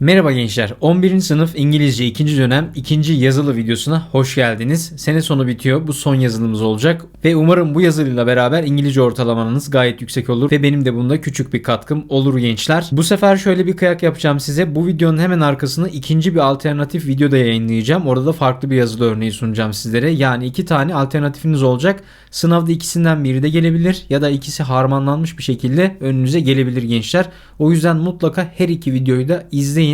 Merhaba gençler. 11. sınıf İngilizce 2. dönem 2. yazılı videosuna hoş geldiniz. Sene sonu bitiyor. Bu son yazılımız olacak ve umarım bu yazılıyla beraber İngilizce ortalamanız gayet yüksek olur ve benim de bunda küçük bir katkım olur gençler. Bu sefer şöyle bir kıyak yapacağım size. Bu videonun hemen arkasına ikinci bir alternatif video da yayınlayacağım. Orada da farklı bir yazılı örneği sunacağım sizlere. Yani iki tane alternatifiniz olacak. Sınavda ikisinden biri de gelebilir ya da ikisi harmanlanmış bir şekilde önünüze gelebilir gençler. O yüzden mutlaka her iki videoyu da izleyin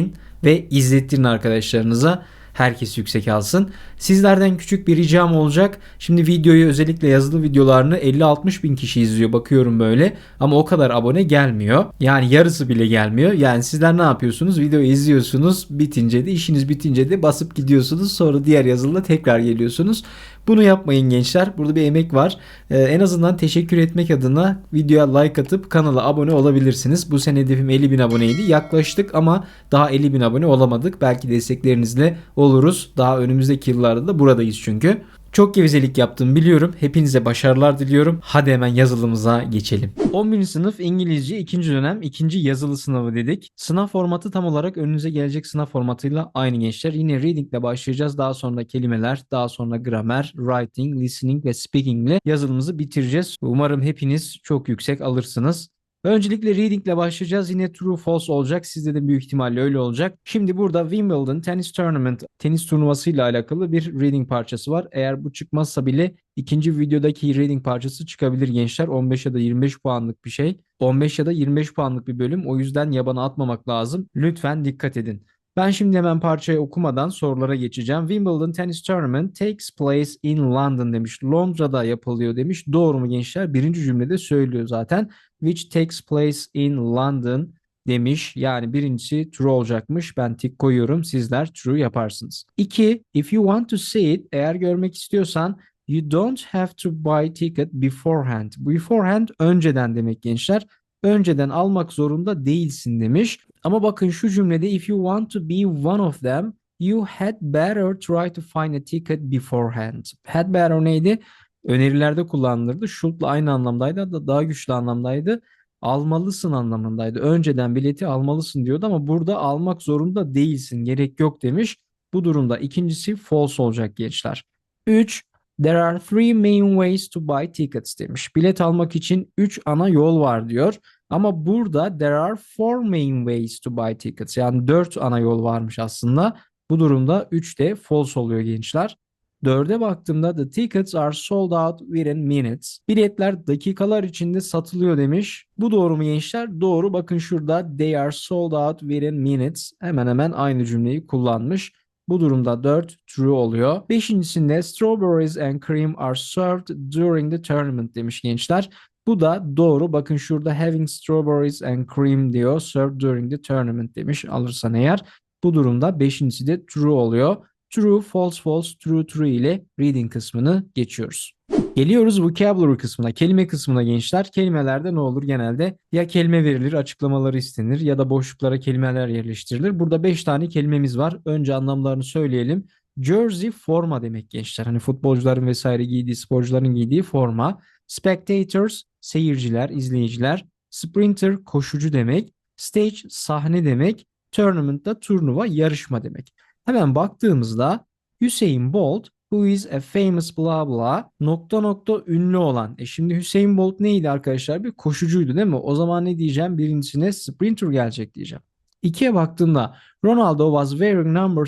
ve izlettirin arkadaşlarınıza. Herkes yüksek alsın. Sizlerden küçük bir ricam olacak. Şimdi videoyu özellikle yazılı videolarını 50-60 bin kişi izliyor bakıyorum böyle. Ama o kadar abone gelmiyor. Yani yarısı bile gelmiyor. Yani sizler ne yapıyorsunuz? Videoyu izliyorsunuz. Bitince de işiniz bitince de basıp gidiyorsunuz. Sonra diğer yazılıda tekrar geliyorsunuz. Bunu yapmayın gençler. Burada bir emek var. Ee, en azından teşekkür etmek adına videoya like atıp kanala abone olabilirsiniz. Bu sene hedefim 50 bin aboneydi. Yaklaştık ama daha 50 bin abone olamadık. Belki desteklerinizle oluruz. Daha önümüzdeki yıllarda da buradayız çünkü. Çok gevezelik yaptım biliyorum. Hepinize başarılar diliyorum. Hadi hemen yazılımıza geçelim. 11. sınıf İngilizce 2. dönem 2. yazılı sınavı dedik. Sınav formatı tam olarak önünüze gelecek sınav formatıyla aynı gençler. Yine reading ile başlayacağız. Daha sonra kelimeler, daha sonra gramer, writing, listening ve speaking ile yazılımızı bitireceğiz. Umarım hepiniz çok yüksek alırsınız. Öncelikle reading ile başlayacağız. Yine true false olacak. Sizde de büyük ihtimalle öyle olacak. Şimdi burada Wimbledon Tennis Tournament tenis turnuvası ile alakalı bir reading parçası var. Eğer bu çıkmazsa bile ikinci videodaki reading parçası çıkabilir gençler. 15 ya da 25 puanlık bir şey. 15 ya da 25 puanlık bir bölüm. O yüzden yabana atmamak lazım. Lütfen dikkat edin. Ben şimdi hemen parçayı okumadan sorulara geçeceğim. Wimbledon Tennis Tournament takes place in London demiş. Londra'da yapılıyor demiş. Doğru mu gençler? Birinci cümlede söylüyor zaten. Which takes place in London demiş. Yani birincisi true olacakmış. Ben tik koyuyorum. Sizler true yaparsınız. 2. If you want to see it, eğer görmek istiyorsan you don't have to buy ticket beforehand. Beforehand önceden demek gençler. Önceden almak zorunda değilsin demiş. Ama bakın şu cümlede if you want to be one of them you had better try to find a ticket beforehand. Had better neydi? Önerilerde kullanılırdı. Should'la aynı anlamdaydı. Hatta daha güçlü anlamdaydı. Almalısın anlamındaydı. Önceden bileti almalısın diyordu ama burada almak zorunda değilsin. Gerek yok demiş. Bu durumda ikincisi false olacak gençler. 3. There are three main ways to buy tickets demiş. Bilet almak için 3 ana yol var diyor. Ama burada there are four main ways to buy tickets. Yani 4 ana yol varmış aslında. Bu durumda 3 de false oluyor gençler. 4'e baktığımda the tickets are sold out within minutes. Biletler dakikalar içinde satılıyor demiş. Bu doğru mu gençler? Doğru. Bakın şurada they are sold out within minutes. Hemen hemen aynı cümleyi kullanmış. Bu durumda 4 true oluyor. Beşincisinde strawberries and cream are served during the tournament demiş gençler. Bu da doğru. Bakın şurada having strawberries and cream diyor. Served during the tournament demiş alırsan eğer. Bu durumda beşincisi de true oluyor. True, false, false, true, true ile reading kısmını geçiyoruz. Geliyoruz vocabulary kısmına, kelime kısmına gençler. Kelimelerde ne olur genelde? Ya kelime verilir, açıklamaları istenir ya da boşluklara kelimeler yerleştirilir. Burada 5 tane kelimemiz var. Önce anlamlarını söyleyelim. Jersey forma demek gençler. Hani futbolcuların vesaire giydiği, sporcuların giydiği forma. Spectators seyirciler, izleyiciler. Sprinter koşucu demek. Stage sahne demek. Tournament da turnuva, yarışma demek. Hemen baktığımızda Hüseyin Bolt who is a famous blah blah nokta nokta ünlü olan. E şimdi Hüseyin Bolt neydi arkadaşlar? Bir koşucuydu değil mi? O zaman ne diyeceğim? Birincisine sprinter gelecek diyeceğim. İkiye baktığımda Ronaldo was wearing number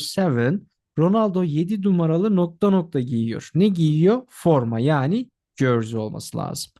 7. Ronaldo 7 numaralı nokta nokta giyiyor. Ne giyiyor? Forma yani jersey olması lazım.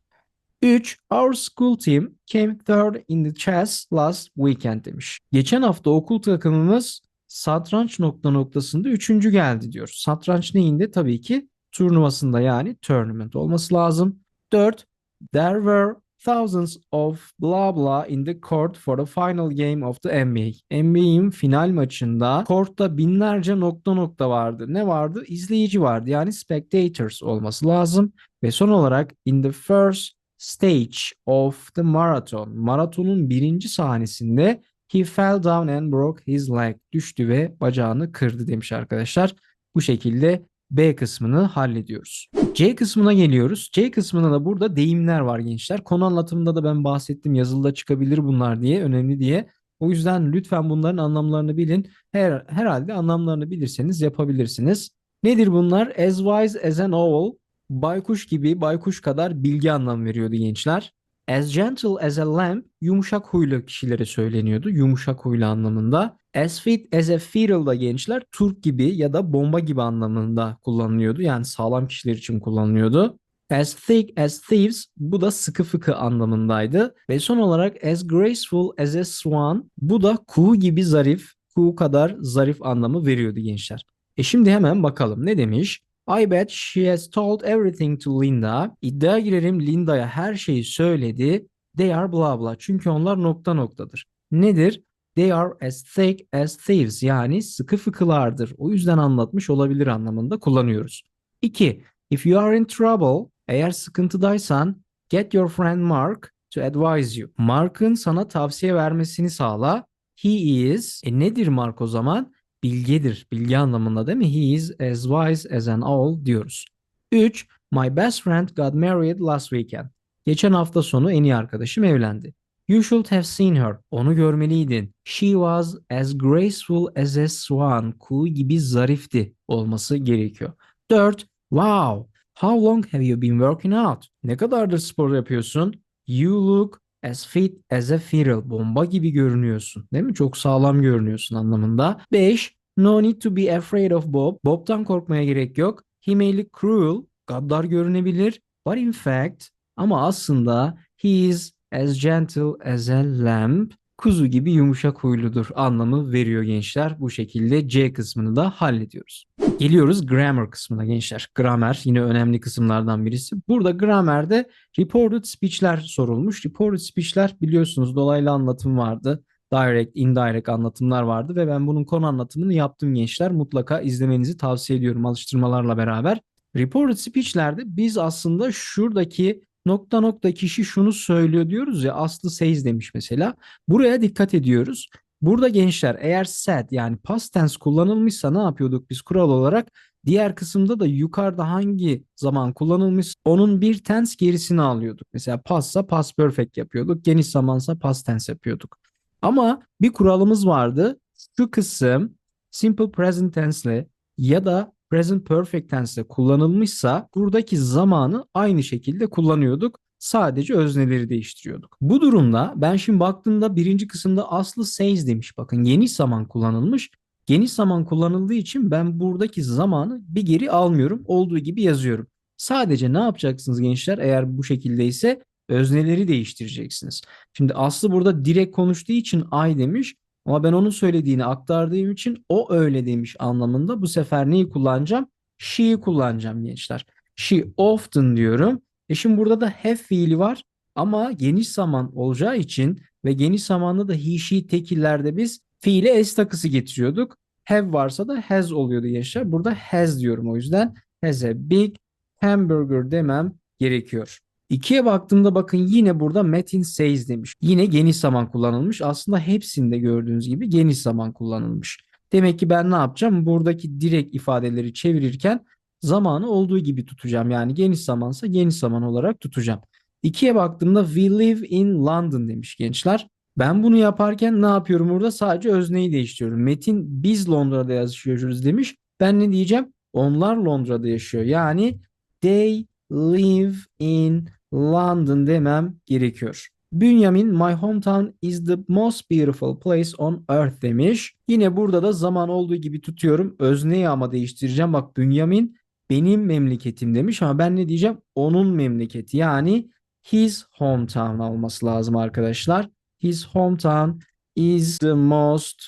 3. Our school team came third in the chess last weekend demiş. Geçen hafta okul takımımız satranç nokta noktasında üçüncü geldi diyor. Satranç neyinde? Tabii ki turnuvasında yani tournament olması lazım. 4. There were thousands of blah blah in the court for the final game of the NBA. NBA'in final maçında kortta binlerce nokta nokta vardı. Ne vardı? İzleyici vardı. Yani spectators olması lazım. Ve son olarak in the first stage of the marathon. Maratonun birinci sahnesinde he fell down and broke his leg. Düştü ve bacağını kırdı demiş arkadaşlar. Bu şekilde B kısmını hallediyoruz. C kısmına geliyoruz. C kısmında da burada deyimler var gençler. Konu anlatımında da ben bahsettim yazılıda çıkabilir bunlar diye önemli diye. O yüzden lütfen bunların anlamlarını bilin. Her, herhalde anlamlarını bilirseniz yapabilirsiniz. Nedir bunlar? As wise as an owl. Baykuş gibi, baykuş kadar bilgi anlam veriyordu gençler. As gentle as a lamb, yumuşak huylu kişilere söyleniyordu. Yumuşak huylu anlamında. As fit as a fiddle da gençler turp gibi ya da bomba gibi anlamında kullanılıyordu. Yani sağlam kişiler için kullanılıyordu. As thick as thieves bu da sıkı fıkı anlamındaydı. Ve son olarak as graceful as a swan bu da kuğu gibi zarif, kuğu kadar zarif anlamı veriyordu gençler. E şimdi hemen bakalım ne demiş? I bet she has told everything to Linda. İddia girerim Linda'ya her şeyi söyledi. They are blah blah. Çünkü onlar nokta noktadır. Nedir? They are as thick as thieves. Yani sıkı fıkılardır. O yüzden anlatmış olabilir anlamında kullanıyoruz. 2. If you are in trouble, eğer sıkıntıdaysan, get your friend Mark to advise you. Mark'ın sana tavsiye vermesini sağla. He is, e nedir Mark o zaman? Bilgedir. Bilgi anlamında değil mi? He is as wise as an owl diyoruz. 3. My best friend got married last weekend. Geçen hafta sonu en iyi arkadaşım evlendi. You should have seen her. Onu görmeliydin. She was as graceful as a swan. Kuğu gibi zarifti olması gerekiyor. 4. Wow. How long have you been working out? Ne kadardır spor yapıyorsun? You look as fit as a fiddle. Bomba gibi görünüyorsun. Değil mi? Çok sağlam görünüyorsun anlamında. 5. No need to be afraid of Bob. Bob'tan korkmaya gerek yok. He may look cruel. Gaddar görünebilir. But in fact ama aslında he is as gentle as a lamb. Kuzu gibi yumuşak huyludur anlamı veriyor gençler. Bu şekilde C kısmını da hallediyoruz. Geliyoruz grammar kısmına gençler. Grammar yine önemli kısımlardan birisi. Burada grammar'de reported speech'ler sorulmuş. Reported speech'ler biliyorsunuz dolaylı anlatım vardı. Direct, indirect anlatımlar vardı ve ben bunun konu anlatımını yaptım gençler. Mutlaka izlemenizi tavsiye ediyorum alıştırmalarla beraber. Reported speech'lerde biz aslında şuradaki nokta nokta kişi şunu söylüyor diyoruz ya Aslı says demiş mesela. Buraya dikkat ediyoruz. Burada gençler eğer said yani past tense kullanılmışsa ne yapıyorduk biz kural olarak? Diğer kısımda da yukarıda hangi zaman kullanılmış onun bir tense gerisini alıyorduk. Mesela pastsa past perfect yapıyorduk. Geniş zamansa past tense yapıyorduk. Ama bir kuralımız vardı. Şu kısım simple present tense ile ya da present perfect tense ile kullanılmışsa buradaki zamanı aynı şekilde kullanıyorduk. Sadece özneleri değiştiriyorduk. Bu durumda ben şimdi baktığımda birinci kısımda aslı says demiş. Bakın geniş zaman kullanılmış. Geniş zaman kullanıldığı için ben buradaki zamanı bir geri almıyorum. Olduğu gibi yazıyorum. Sadece ne yapacaksınız gençler eğer bu şekildeyse özneleri değiştireceksiniz. Şimdi Aslı burada direkt konuştuğu için I demiş. Ama ben onun söylediğini aktardığım için o öyle demiş anlamında bu sefer neyi kullanacağım? She'yi kullanacağım gençler. She often diyorum. E şimdi burada da have fiili var ama geniş zaman olacağı için ve geniş zamanda da he, she tekillerde biz fiile s takısı getiriyorduk. Have varsa da has oluyordu gençler. Burada has diyorum o yüzden. Has a big hamburger demem gerekiyor. İkiye baktığımda bakın yine burada Metin says demiş. Yine geniş zaman kullanılmış. Aslında hepsinde gördüğünüz gibi geniş zaman kullanılmış. Demek ki ben ne yapacağım? Buradaki direkt ifadeleri çevirirken zamanı olduğu gibi tutacağım. Yani geniş zamansa geniş zaman olarak tutacağım. İkiye baktığımda we live in London demiş gençler. Ben bunu yaparken ne yapıyorum burada? Sadece özneyi değiştiriyorum. Metin biz Londra'da yaşıyoruz demiş. Ben ne diyeceğim? Onlar Londra'da yaşıyor. Yani they live in London demem gerekiyor. Bünyamin my hometown is the most beautiful place on earth demiş. Yine burada da zaman olduğu gibi tutuyorum. Özneyi ama değiştireceğim. Bak Bünyamin benim memleketim demiş ama ben ne diyeceğim? Onun memleketi yani his hometown olması lazım arkadaşlar. His hometown is the most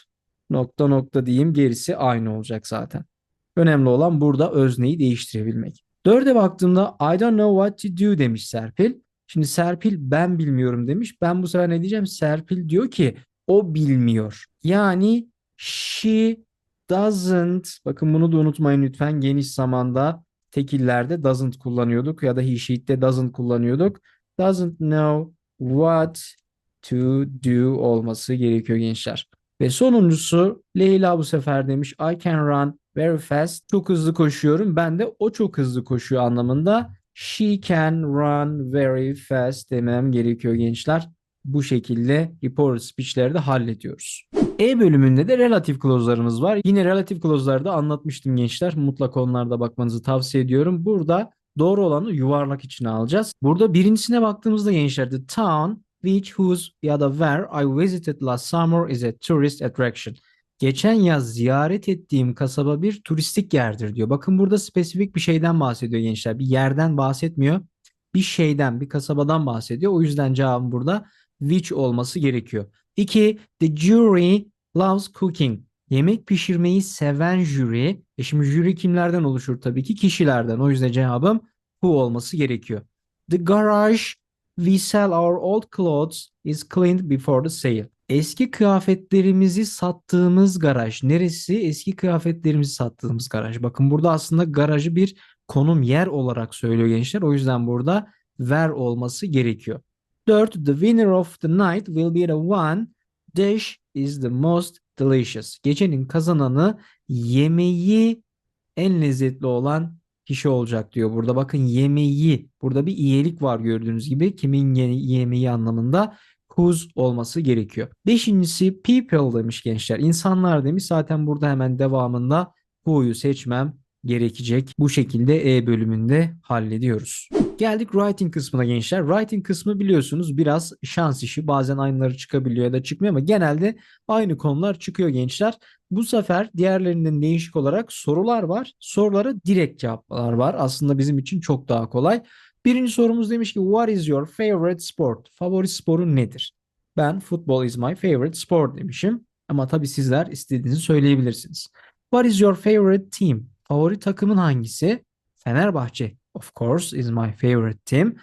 nokta nokta diyeyim gerisi aynı olacak zaten. Önemli olan burada özneyi değiştirebilmek. Dörde baktığımda I don't know what to do demiş Serpil. Şimdi Serpil ben bilmiyorum demiş. Ben bu sefer ne diyeceğim? Serpil diyor ki o bilmiyor. Yani she doesn't bakın bunu da unutmayın lütfen geniş zamanda tekillerde doesn't kullanıyorduk ya da he she'de doesn't kullanıyorduk. Doesn't know what to do olması gerekiyor gençler. Ve sonuncusu Leyla bu sefer demiş I can run very fast. Çok hızlı koşuyorum. Ben de o çok hızlı koşuyor anlamında she can run very fast demem gerekiyor gençler. bu şekilde report speech'leri de hallediyoruz. E bölümünde de relative clause'larımız var. Yine relative clause'larda anlatmıştım gençler. Mutlaka onlarda bakmanızı tavsiye ediyorum. Burada doğru olanı yuvarlak içine alacağız. Burada birincisine baktığımızda gençler the town which whose ya da where I visited last summer is a tourist attraction. Geçen yaz ziyaret ettiğim kasaba bir turistik yerdir diyor. Bakın burada spesifik bir şeyden bahsediyor gençler. Bir yerden bahsetmiyor. Bir şeyden, bir kasabadan bahsediyor. O yüzden cevabım burada which olması gerekiyor. 2. The jury loves cooking. Yemek pişirmeyi seven jüri. E şimdi jüri kimlerden oluşur tabii ki? Kişilerden. O yüzden cevabım who olması gerekiyor. The garage we sell our old clothes is cleaned before the sale. Eski kıyafetlerimizi sattığımız garaj. Neresi? Eski kıyafetlerimizi sattığımız garaj. Bakın burada aslında garajı bir konum yer olarak söylüyor gençler. O yüzden burada where olması gerekiyor. 4. The winner of the night will be the one dish is the most delicious. Gecenin kazananı yemeği en lezzetli olan kişi olacak diyor. Burada bakın yemeği. Burada bir iyilik var gördüğünüz gibi. Kimin ye- yemeği anlamında whose olması gerekiyor. Beşincisi people demiş gençler. İnsanlar demiş. Zaten burada hemen devamında who'yu seçmem gerekecek. Bu şekilde E bölümünde hallediyoruz. Geldik writing kısmına gençler. Writing kısmı biliyorsunuz biraz şans işi. Bazen aynıları çıkabiliyor ya da çıkmıyor ama genelde aynı konular çıkıyor gençler. Bu sefer diğerlerinden değişik olarak sorular var. Sorulara direkt cevaplar var. Aslında bizim için çok daha kolay. Birinci sorumuz demiş ki What is your favorite sport? Favori sporun nedir? Ben football is my favorite sport demişim. Ama tabii sizler istediğinizi söyleyebilirsiniz. What is your favorite team? Favori takımın hangisi? Fenerbahçe of course is my favorite team.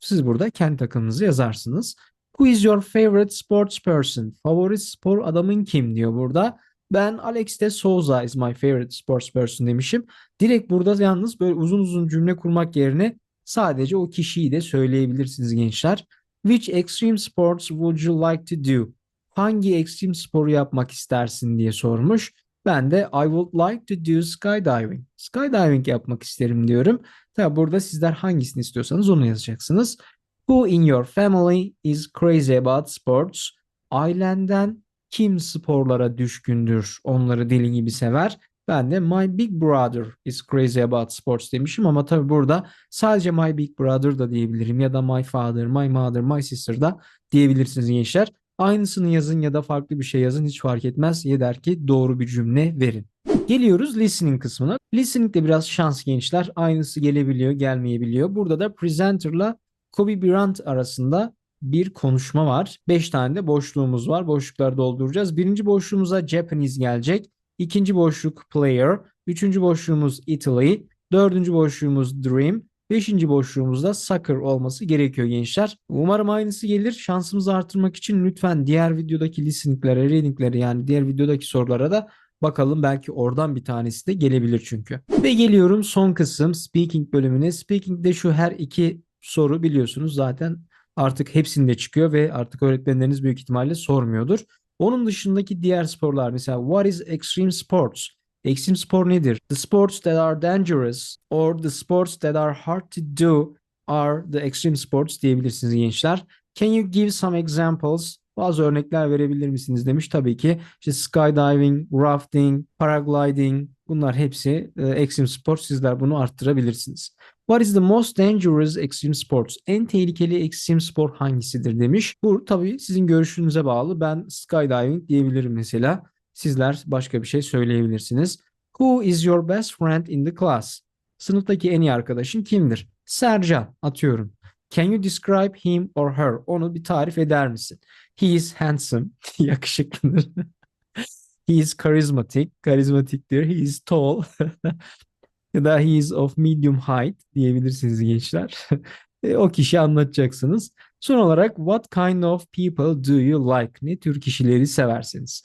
Siz burada kendi takımınızı yazarsınız. Who is your favorite sports person? Favori spor adamın kim diyor burada. Ben Alex de Souza is my favorite sports person demişim. Direkt burada yalnız böyle uzun uzun cümle kurmak yerine sadece o kişiyi de söyleyebilirsiniz gençler. Which extreme sports would you like to do? Hangi ekstrem sporu yapmak istersin diye sormuş. Ben de I would like to do skydiving. Skydiving yapmak isterim diyorum. Tabi burada sizler hangisini istiyorsanız onu yazacaksınız. Who in your family is crazy about sports? Ailenden kim sporlara düşkündür, onları deli gibi sever? Ben de my big brother is crazy about sports demişim ama tabi burada sadece my big brother da diyebilirim ya da my father, my mother, my sister da diyebilirsiniz gençler. Aynısını yazın ya da farklı bir şey yazın hiç fark etmez. Yeter ki doğru bir cümle verin. Geliyoruz listening kısmına. Listening de biraz şans gençler. Aynısı gelebiliyor, gelmeyebiliyor. Burada da presenter'la Kobe Bryant arasında bir konuşma var. 5 tane de boşluğumuz var. Boşlukları dolduracağız. Birinci boşluğumuza Japanese gelecek. İkinci boşluk player. Üçüncü boşluğumuz Italy. Dördüncü boşluğumuz dream. Beşinci boşluğumuzda soccer olması gerekiyor gençler. Umarım aynısı gelir. Şansımızı artırmak için lütfen diğer videodaki listeninglere, readinglere yani diğer videodaki sorulara da bakalım. Belki oradan bir tanesi de gelebilir çünkü. Ve geliyorum son kısım speaking bölümüne. Speaking'de şu her iki soru biliyorsunuz zaten artık hepsinde çıkıyor ve artık öğretmenleriniz büyük ihtimalle sormuyordur. Onun dışındaki diğer sporlar mesela what is extreme sports? Extreme spor nedir? The sports that are dangerous or the sports that are hard to do are the extreme sports diyebilirsiniz gençler. Can you give some examples? Bazı örnekler verebilir misiniz demiş. Tabii ki işte skydiving, rafting, paragliding bunlar hepsi e, extreme sport. Sizler bunu arttırabilirsiniz. What is the most dangerous extreme sports? En tehlikeli extreme spor hangisidir demiş. Bu tabii sizin görüşünüze bağlı. Ben skydiving diyebilirim mesela. Sizler başka bir şey söyleyebilirsiniz. Who is your best friend in the class? Sınıftaki en iyi arkadaşın kimdir? Sercan atıyorum. Can you describe him or her? Onu bir tarif eder misin? He is handsome. Yakışıklıdır. He is charismatic. Karizmatiktir. He is tall. ya da he is of medium height diyebilirsiniz gençler. E, o kişi anlatacaksınız. Son olarak what kind of people do you like? Ne tür kişileri seversiniz?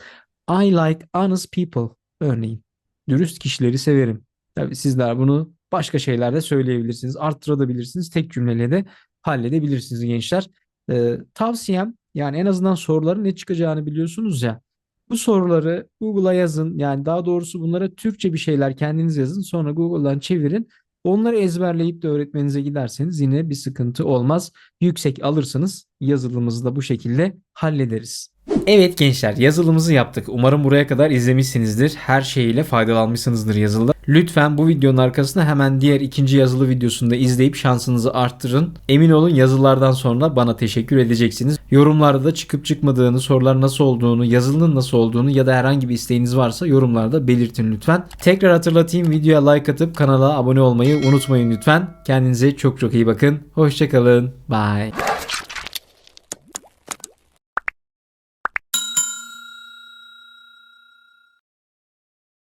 I like honest people örneğin. Dürüst kişileri severim. Tabii sizler bunu başka şeylerde söyleyebilirsiniz. Arttırabilirsiniz. Tek cümleyle de halledebilirsiniz gençler. Ee, tavsiyem yani en azından soruların ne çıkacağını biliyorsunuz ya. Bu soruları Google'a yazın. Yani daha doğrusu bunlara Türkçe bir şeyler kendiniz yazın. Sonra Google'dan çevirin. Onları ezberleyip de öğretmenize giderseniz yine bir sıkıntı olmaz. Yüksek alırsanız yazılımımızı da bu şekilde hallederiz. Evet gençler yazılımımızı yaptık. Umarım buraya kadar izlemişsinizdir. Her şeyiyle faydalanmışsınızdır yazılıda. Lütfen bu videonun arkasına hemen diğer ikinci yazılı videosunu da izleyip şansınızı arttırın. Emin olun yazılardan sonra bana teşekkür edeceksiniz. Yorumlarda da çıkıp çıkmadığını, sorular nasıl olduğunu, yazılının nasıl olduğunu ya da herhangi bir isteğiniz varsa yorumlarda belirtin lütfen. Tekrar hatırlatayım videoya like atıp kanala abone olmayı unutmayın lütfen. Kendinize çok çok iyi bakın. Hoşçakalın. Bye.